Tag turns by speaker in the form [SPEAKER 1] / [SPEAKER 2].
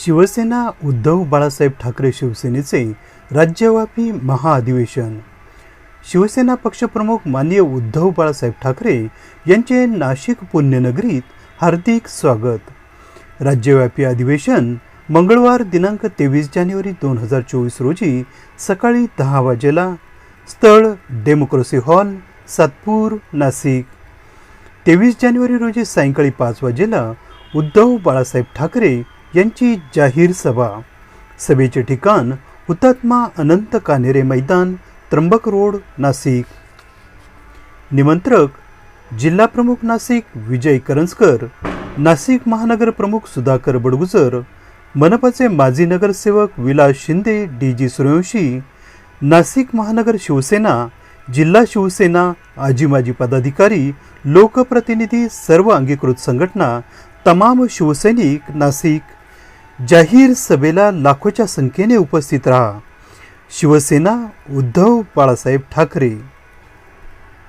[SPEAKER 1] शिवसेना उद्धव बाळासाहेब ठाकरे शिवसेनेचे राज्यव्यापी महाअधिवेशन. शिवसेना पक्षप्रमुख माननीय उद्धव बाळासाहेब ठाकरे यांचे नाशिक पुण्यनगरीत हार्दिक स्वागत. राज्यव्यापी अधिवेशन मंगळवार दिनांक तेवीस जानेवारी दोन हजार चोवीस रोजी सकाळी दहा वाजेला. स्थळ डेमोक्रेसी हॉल सातपूर नाशिक. तेवीस जानेवारी रोजी सायंकाळी पाच वाजेला उद्धव बाळासाहेब ठाकरे यांची जाहीर सभा. सभेचे ठिकाण हुतात्मा अनंत कानेरे मैदान त्र्यंबक रोड नाशिक. निमंत्रक जिल्हा प्रमुख नाशिक विजय करंजकर नाशिक महानगर प्रमुख सुधाकर बडगुजर मनपाचे माजी नगरसेवक विलास शिंदे डी जी सूर्यवंशी नाशिक महानगर शिवसेना जिल्हा शिवसेना आजी माजी पदाधिकारी लोकप्रतिनिधी सर्व अंगीकृत संघटना तमाम शिवसैनिक नाशिक. जाहीर सभेला लाखोच्या संख्येने उपस्थित राहा. शिवसेना उद्धव बाळासाहेब ठाकरे.